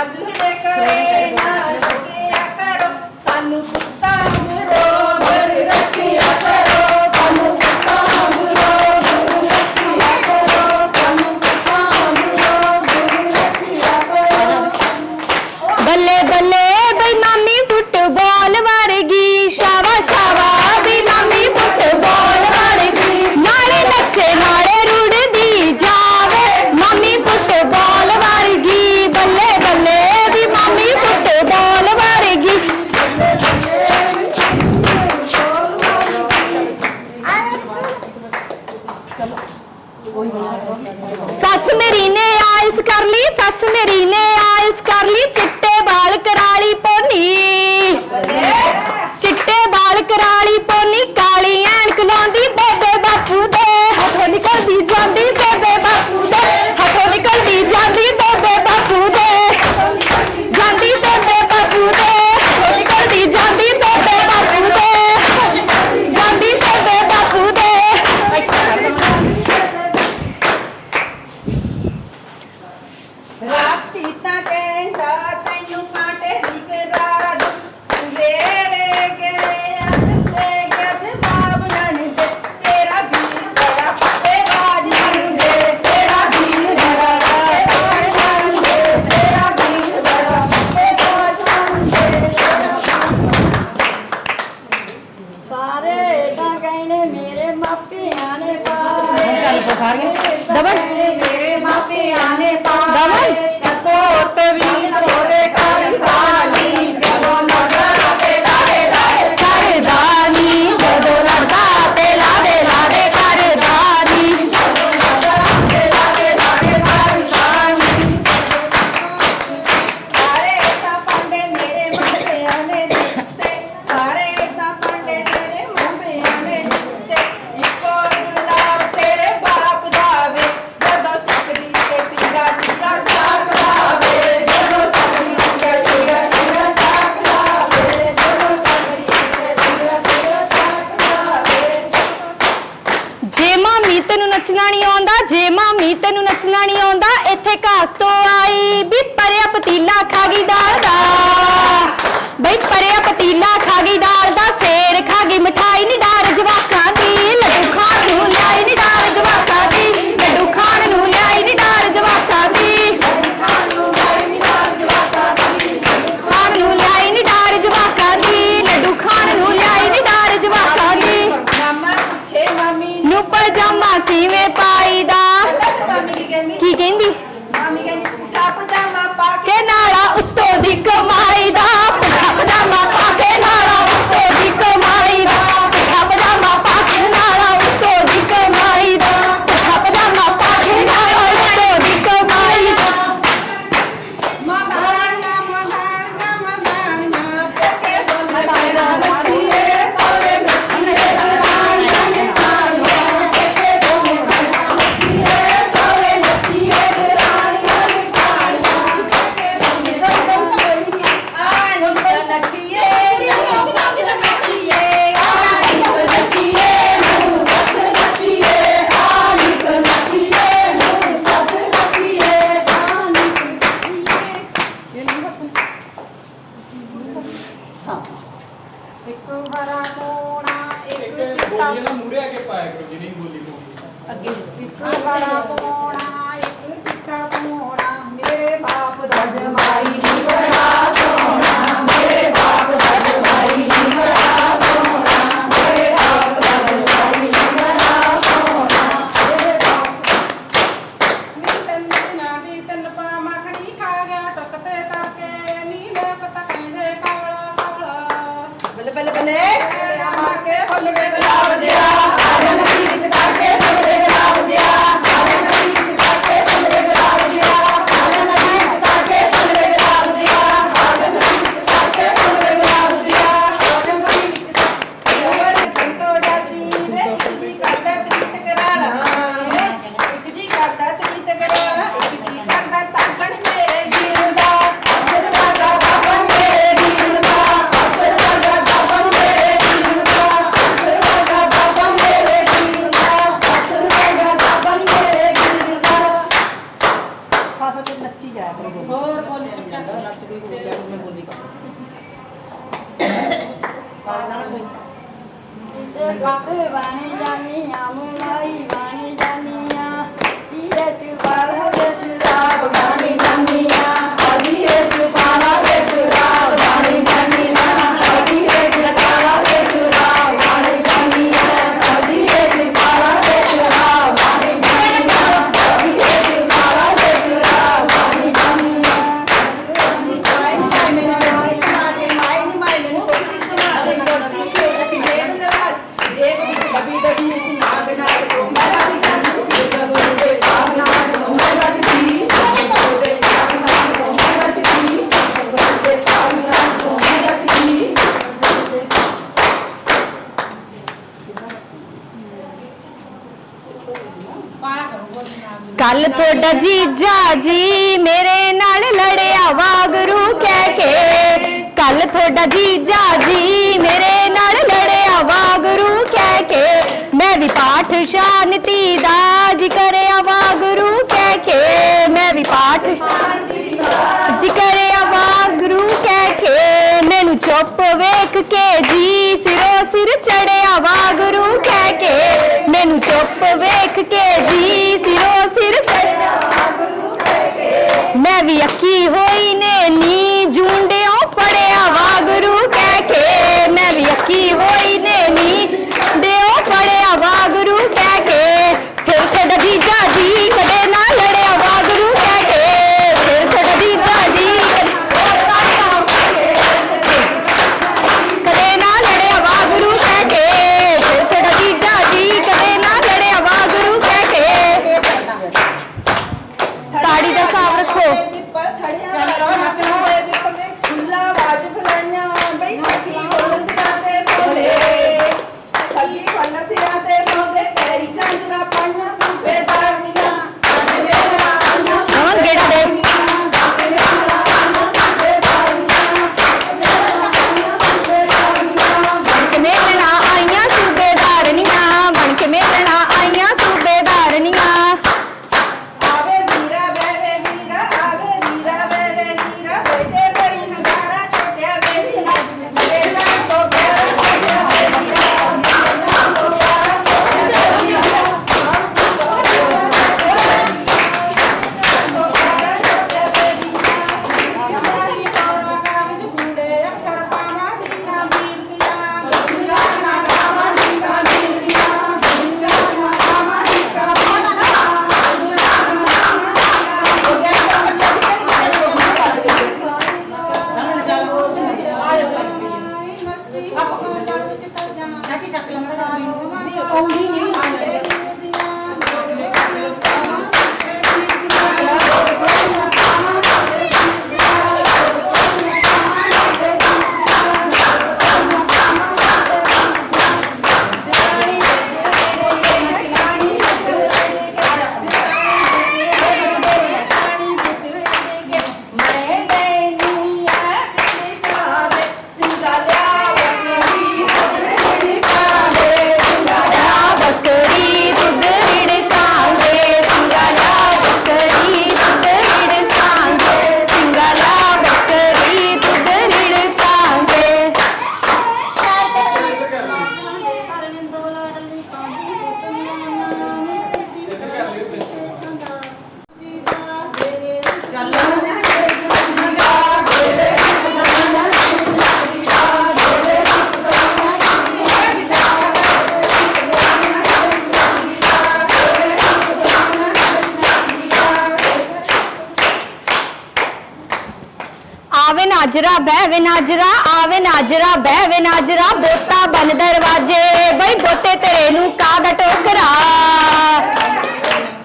I do Happy birthday! ਸੱਸ ਮੇਰੀ ਨੇ ਆਇਲਸ ਕਰ ਲਈ, ਸੱਸ ਮੇਰੀ ਨੇ ਆਇਲਸ ਕਰ ਲਈ, ਚਿੱਟੇ ਵਾਲ ਕਰਾਲੀ ਪੋਨੀ। ਮਾਮੀ ਤੈਨੂੰ ਨੱਚਣਾ ਨਹੀਂ ਆਉਂਦਾ, ਜੇ ਮਾਮੀ ਤੈਨੂੰ ਨੱਚਣਾ ਨਹੀਂ ਆਉਂਦਾ, ਇੱਥੇ ਘਾਸ ਤੋਂ ਆਈ। ਵੀ ਪਰਿਆ ਪਤੀਲਾ ਖਾ ਗਈ ਦਾਲ ਦਾ। ਬਈ ਪਰਿਆ ਪਤੀਲਾ ਖਾ ਗਈ ਦਾਲ ਦਾ, ਸੇਰ ਖਾ ਗਈ ਮਠਾਈ ਨਹੀਂ ਡਾਰ ਜਵਾਕਾਂ ਇੱਕ ਹਰਾ ਕੋਣਾ ਇੱਕ ਚਿੱਟਾ ਬੋਲੀ ਨਾ ਮੂਰੇ ਆ ਕੇ ਪਾਇਆ ਕਰੋ ਜਿਹੜੀ ਬੋਲੀ ਬੋਲੀ ਅੱਗੇ ਇੱਕ ਹਰਾ ਕੋਣਾ ਇੱਕ ਚਿੱਟਾ ਕੋਣਾ ਮੇਰੇ ਬਾਪ ਦਾ ਜਮਾ ਨਾਲ ਤੁਹਾਡਾ ਜੀਜਾ ਜੀ ਮੇਰੇ ਨਾਲ ਲੜਿਆ ਵਾਗਰੂ ਕਹਿ ਕੇ। ਕੱਲ ਤੁਹਾਡਾ ਜੀਜਾ ਜੀ ਮੇਰੇ ਨਾਲ ਲੜਿਆ ਵਾਗਰੂ ਕਹਿ ਕੇ। ਮੈਂ ਵੀ ਪਾਠ ਸ਼ਾਂਤੀ ਦਾ ali, aqui, ਨਾਜਰਾ ਬਹਿ ਵੇ ਨਾਜਰਾ, ਆਵੇ ਨਾਜਰਾ ਬਹਿ ਵੇ ਨਾਜਰਾ, ਬੋਤਾ ਬਨ ਦਰਵਾਜੇ। ਬਈ ਬੋਤੇ ਤੇਰੇ ਨੂੰ ਕਾਦਾ ਟੋਕਰਾ?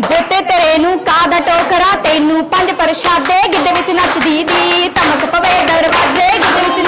ਬੋਤੇ ਤੇਰੇ ਨੂੰ ਕਾਦਾ ਟੋਕਰਾ? ਤੈਨੂੰ ਪੰਜ ਪ੍ਰਸ਼ਾਦੇ, ਗਿੱਧੇ ਵਿੱਚ ਨੱਚਦੀ ਦੀ ਧਮਕ ਪਵੇ ਦਰਵਾਜੇ, ਗਿੱਧੇ ਵਿੱਚ